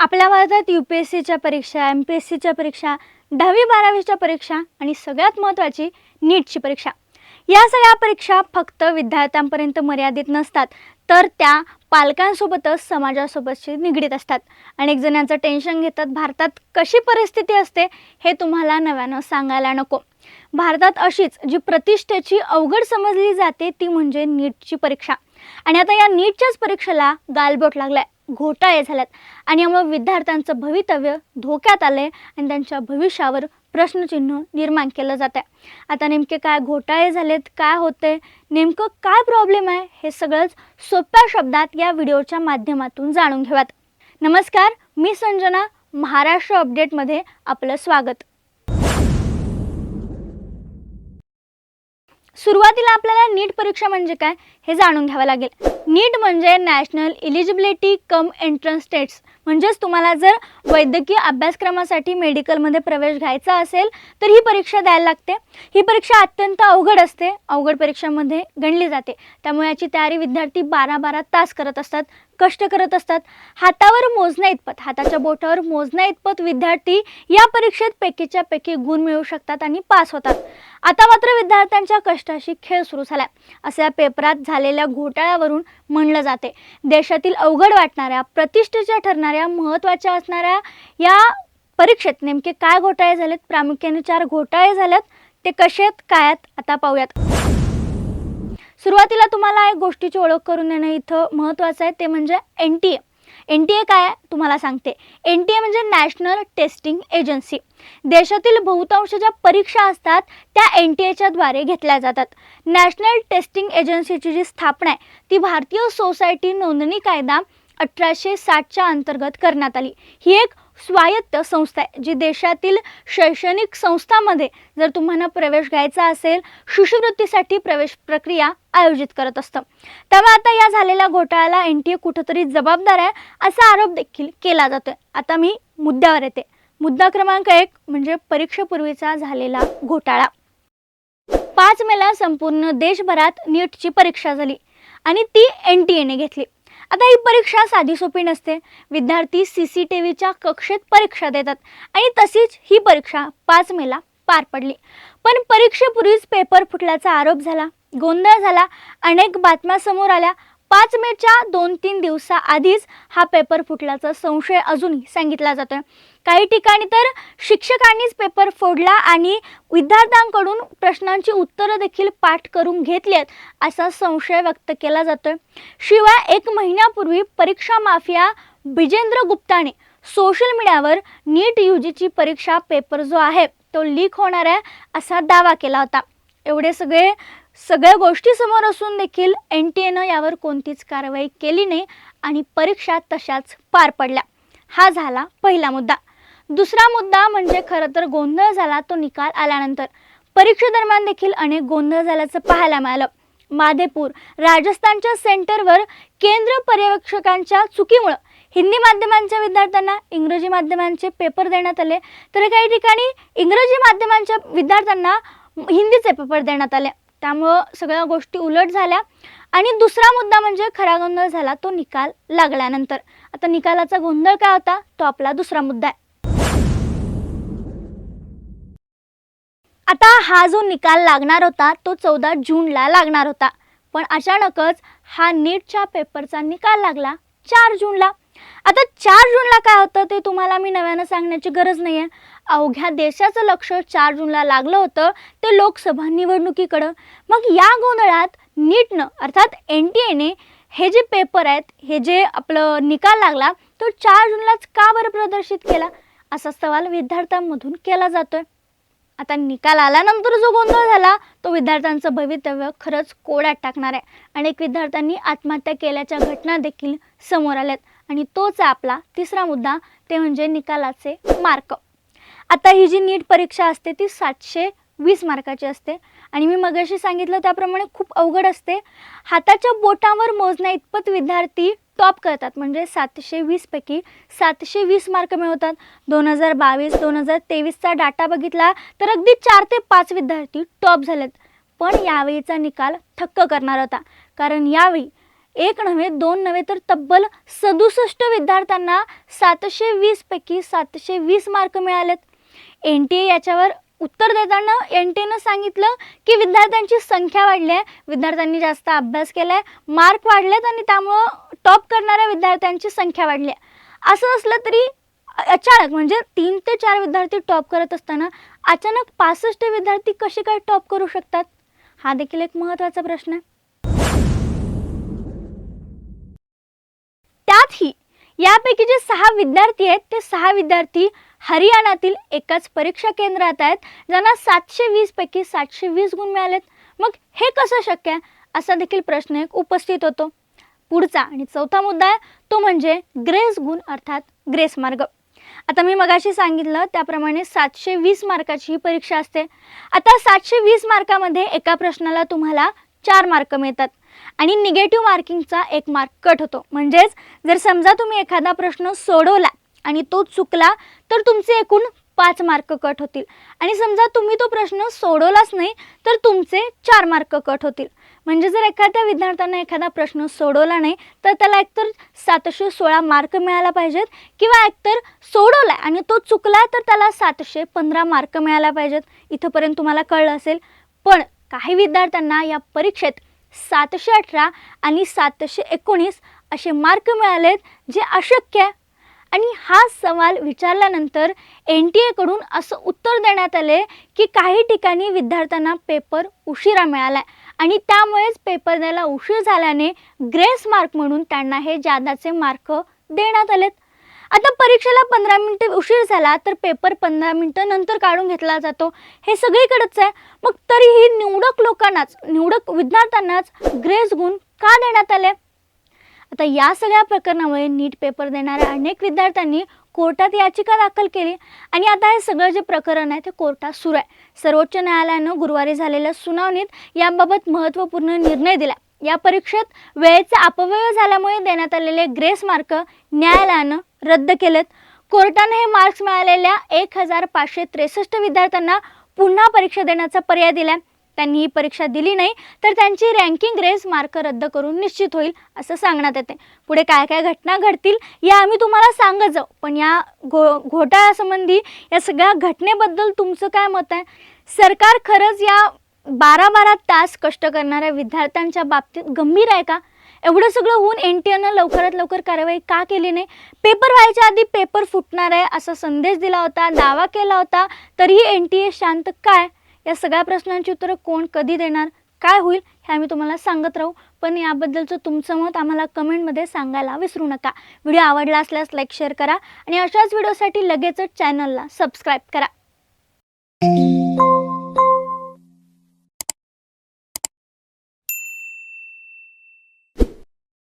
आपल्या भारतात U P S सीच्या परीक्षा एम पी एस सीच्या परीक्षा दहावी बारावीच्या परीक्षा आणि सगळ्यात महत्त्वाची नीटची परीक्षा. या सगळ्या परीक्षा फक्त विद्यार्थ्यांपर्यंत मर्यादित नसतात तर त्या पालकांसोबतच समाजासोबतशी निगडीत असतात. अनेक जणांचं टेन्शन घेतात भारतात कशी परिस्थिती असते हे तुम्हाला नव्यानं सांगायला नको. भारतात अशीच जी प्रतिष्ठेची अवघड समजली जाते ती म्हणजे नीटची परीक्षा. आणि आता या नीटच्याच परीक्षेला गालबोट लागलाय. घोटाळे झाल्यात. आणि यामुळे विद्यार्थ्यांचं भवितव्य धोक्यात आलं आहे आणि त्यांच्या भविष्यावर प्रश्नचिन्ह निर्माण केलं जात आहे आता नेमके काय घोटाळे झालेत काय होते नेमकं काय प्रॉब्लेम आहे हे सगळंच सोप्या शब्दात या व्हिडिओच्या माध्यमातून जाणून घेऊयात. नमस्कार मी संजना महाराष्ट्र अपडेटमध्ये आपलं स्वागत. सुरुवातीला आपल्याला नीट परीक्षा म्हणजे काय हे जाणून घ्यावं लागेल. नीट म्हणजे national eligibility cum entrance test. म्हणजेच तुम्हाला जर वैद्यकीय अभ्यासक्रमासाठी मेडिकलमध्ये प्रवेश घ्यायचा असेल तर ही परीक्षा द्यायला लागते. ही परीक्षा अत्यंत अवघड असते. अवघड परीक्षामध्ये गणली जाते. त्यामुळे याची तयारी विद्यार्थी बारा बारा तास करत असतात. कष्ट करत असतात. हातावर मोजण्या इतपत हाताच्या बोटावर मोजण्या इतपत विद्यार्थी या परीक्षेत पैकीच्या पैकी गुण मिळवू शकतात आणि पास होतात. आता मात्र विद्यार्थ्यांच्या कष्टाशी खेळ सुरू झाला असे या पेपरात झालेल्या घोटाळ्यावरून म्हणलं जाते. देशातील अवघड वाटणाऱ्या प्रतिष्ठेच्या ठरणाऱ्या महत्त्वाच्या असणाऱ्या या परीक्षेत नेमके काय घोटाळे झालेत? प्रामुख्याने चार घोटाळे झालेत. ते कसे आहेत? काय आहेत? आता पाहूयात. सुरुवातीला तुम्हाला एक गोष्टीची ओळख करून देणं इथं महत्त्वाचं आहे ते म्हणजे N T A N T A काय आहे? तुम्हाला सांगते. एन टी ए म्हणजे नॅशनल टेस्टिंग एजन्सी देशातील बहुतांश ज्या परीक्षा असतात त्या एन टी एच्या द्वारे घेतल्या जातात. नॅशनल टेस्टिंग एजन्सीची जी स्थापना आहे ती भारतीय सोसायटी नोंदणी कायदा अठराशे साठच्या अंतर्गत करण्यात आली. ही एक स्वायत्त संस्था आहे जी देशातील शैक्षणिक संस्थांमध्ये जर तुम्हाला प्रवेश घ्यायचा असेल शिष्यवृत्तीसाठी प्रवेश प्रक्रिया आयोजित करत असतं. त्यामुळे आता या झालेल्या घोटाळ्याला एन टी ए कुठंतरी जबाबदार आहे असा आरोप देखील केला जातोय. आता मी मुद्द्यावर येते. मुद्दा क्रमांक एक म्हणजे परीक्षेपूर्वीचा झालेला घोटाळा. पाच मेला संपूर्ण देशभरात नीटची परीक्षा झाली आणि ती एन टी एने घेतली. आता ही परीक्षा साधी सोपी नसते. विद्यार्थी सी सी टी व्हीच्या कक्षेत परीक्षा देतात आणि तशीच ही परीक्षा पाच मेला पार पडली. पण परीक्षेपूर्वीच पेपर फुटल्याचा आरोप झाला गोंधळ झाला अनेक बातम्या समोर आल्या पाच मेच्या दोन तीन दिवसाआधीच हा पेपर फुटल्याचा संशय अजूनही सांगितला जातोय. काही ठिकाणी तर शिक्षकांनीच पेपर फोडला आणि विद्यार्थ्यांकडून प्रश्नांची उत्तरं देखील पाठ करून घेतली आहेत असा संशय व्यक्त केला जातोय. शिवाय एक महिन्यापूर्वी परीक्षा माफिया बिजेंद्र गुप्ताने सोशल मीडियावर नीट यू जीची परीक्षा पेपर जो आहे तो लीक होणार आहे असा दावा केला होता. एवढे सगळे सगळ्या गोष्टी समोर असून देखील एन टी एनं यावर कोणतीच कारवाई केली नाही आणि परीक्षा तशाच पार पडल्या. हा झाला पहिला मुद्दा. दुसरा मुद्दा म्हणजे खरं तर गोंधळ झाला तो निकाल आल्यानंतर. परीक्षेदरम्यान देखील अनेक गोंधळ झाल्याचं पाहायला मिळालं. माधेपूर राजस्थानच्या सेंटरवर केंद्र पर्यवेक्षकांच्या चुकीमुळं हिंदी माध्यमांच्या विद्यार्थ्यांना इंग्रजी माध्यमांचे पेपर देण्यात आले तर काही ठिकाणी इंग्रजी माध्यमांच्या विद्यार्थ्यांना हिंदीचे पेपर देण्यात आले. त्यामुळं सगळ्या गोष्टी उलट झाल्या. आणि दुसरा मुद्दा म्हणजे खरा गोंधळ झाला तो निकाल लागल्यानंतर. आता निकालाचा गोंधळ काय होता? तो आपला दुसरा मुद्दा आहे. आता हा जो निकाल लागणार होता तो चौदा जूनला लागणार होता. पण अचानकच हा नीटच्या पेपरचा निकाल लागला चार जूनला. आता चार जूनला काय होतं ते तुम्हाला मी नव्यानं सांगण्याची गरज नाही आहे अवघ्या देशाचं लक्ष चार जूनला लागलं होतं ते लोकसभा निवडणुकीकडं. मग या गोंधळात नीटनं अर्थात एन टी एने हे जे पेपर आहेत हे जे आपलं निकाल लागला तो चार जूनलाच का बरं प्रदर्शित केला? असा सवाल विद्यार्थ्यांमधून केला जातोय. आता निकाल आल्यानंतर जो गोंधळ झाला तो विद्यार्थ्यांचं भवितव्य खरंच कोड्यात टाकणार आहे. अनेक विद्यार्थ्यांनी आत्महत्या केल्याच्या घटना देखील समोर आल्यात. आणि तोच आहे आपला तिसरा मुद्दा ते म्हणजे निकालाचे मार्क आता ही जी नीट परीक्षा असते ती सातशे वीस मार्काची असते. आणि मी मगाशी सांगितलं त्याप्रमाणे खूप अवघड असते. हाताच्या बोटावर मोजण्या इतपत विद्यार्थी टॉप करतात. म्हणजे सातशे वीसपैकी सातशे वीस मार्क मिळवतात. दोन हजार बावीस दोन हजार तेवीसचा डाटा बघितला तर अगदी चार ते पाच विद्यार्थी टॉप झालेत. पण यावेळीचा निकाल थक्क करणार होता. कारण यावेळी एक नव्हे दोन नव्हे तर तब्बल सदुसष्ट विद्यार्थ्यांना सातशे वीसपैकी सातशे वीस मार्क मिळालेत. एन टी ए याच्यावर उत्तर देताना एन टी एनं सांगितलं की विद्यार्थ्यांची संख्या वाढली आहे. विद्यार्थ्यांनी जास्त अभ्यास केला आहे. मार्क वाढलेत आणि त्यामुळं टॉप करणाऱ्या विद्यार्थ्यांची संख्या वाढली आहे. असं असलं तरी अचानक म्हणजे तीन ते चार विद्यार्थी टॉप करत असताना अचानक पासष्ट विद्यार्थी कसे काय टॉप करू शकतात? हा देखील एक महत्त्वाचा प्रश्न आहे. त्यातही यापैकी जे सहा विद्यार्थी आहेत ते सहा विद्यार्थी हरियाणातील एकाच परीक्षा केंद्रात आहेत ज्यांना सातशे वीसपैकी सातशे वीस गुण मिळालेत. मग हे कसं शक्य आहे? असा देखील प्रश्न एक उपस्थित होतो. पुढचा आणि चौथा मुद्दा आहे तो म्हणजे ग्रेस गुण अर्थात ग्रेस मार्ग. आता मी मगाशी सांगितलं त्याप्रमाणे सातशे वीस मार्काची ही परीक्षा असते. आता सातशे वीस मार्कामध्ये एका प्रश्नाला तुम्हाला चार मार्क मिळतात आणि निगेटिव्ह मार्किंगचा एक मार्क कट होतो. म्हणजेच जर समजा तुम्ही एखादा प्रश्न सोडवला आणि तो चुकला तर तुमचे एकूण पाच मार्क कट होतील. आणि समजा तुम्ही तो प्रश्न सोडवलाच नाही तर तुमचे चार मार्क कट होतील. म्हणजे जर एखाद्या विद्यार्थ्यांना एखादा प्रश्न सोडवला नाही तर त्याला एकतर सातशे सोळा मार्क मिळायला पाहिजेत किंवा एकतर सोडवला आणि तो चुकला तर त्याला सातशे पंधरा मार्क मिळायला पाहिजेत. इथंपर्यंत तुम्हाला कळलं असेल. पण काही विद्यार्थ्यांना या परीक्षेत सातशे अठरा आणि सातशे एकोणीस असे मार्क मिळालेत जे अशक्य आहे. आणि हा सवाल विचारल्यानंतर एन टी एकडून असं उत्तर देण्यात आले की काही ठिकाणी विद्यार्थ्यांना पेपर उशिरा मिळाला आहे आणि त्यामुळेच पेपर द्यायला उशीर झाल्याने ग्रेस मार्क म्हणून त्यांना हे जादाचे मार्क देण्यात आलेत. आता परीक्षेला पंधरा मिनटं उशीर झाला तर पेपर पंधरा मिनटं नंतर काढून घेतला जातो. हे सगळीकडेच आहे. मग तरीही निवडक लोकांनाच निवडक विद्यार्थ्यांनाच ग्रेस गुण का देण्यात आले? आता या सगळ्या प्रकरणामुळे नीट पेपर देणाऱ्या अनेक विद्यार्थ्यांनी कोर्टात याचिका दाखल केली. आणि आता हे सगळं जे प्रकरण आहे ते कोर्टात सुरू आहे. सर्वोच्च न्यायालयानं गुरुवारी झालेल्या सुनावणीत याबाबत महत्त्वपूर्ण निर्णय दिला. या परीक्षेत वेळेचा अपव्यय झाल्यामुळे देण्यात आलेले ग्रेस मार्क न्यायालयानं रद्द केलेत. कोर्टानं हे मार्क्स मिळालेल्या एक हजार पाचशे त्रेसष्ट विद्यार्थ्यांना पुन्हा परीक्षा देण्याचा पर्याय दिला त्यांनी ही परीक्षा दिली नाही तर त्यांची रँकिंग रेस मार्क रद्द करून निश्चित होईल असं सांगण्यात येते. पुढे काय काय घटना घडतील या आम्ही तुम्हाला सांगत जाऊ. पण या घो घोटाळ्यासंबंधी या सगळ्या घटनेबद्दल तुमचं काय मत आहे? सरकार खरंच या बारा बारा तास कष्ट करणाऱ्या विद्यार्थ्यांच्या बाबतीत गंभीर आहे का? एवढं सगळं होऊन एन टी एनं लवकरात लवकर कारवाई का केली नाही? पेपर व्हायच्या आधी पेपर फुटणार आहे असा संदेश दिला होता दावा केला होता तरीही एन टी ए शांत काय? या सगळ्या प्रश्नांची उत्तरं कोण कधी देणार काय होईल हे आम्ही तुम्हाला सांगत राहू. पण याबद्दलचं तुमचं मत आम्हाला कमेंटमध्ये सांगायला विसरू नका. व्हिडिओ आवडला असल्यास लाईक शेअर करा. आणि अशाच व्हिडिओसाठी लगेचच चॅनलला सबस्क्राईब करा.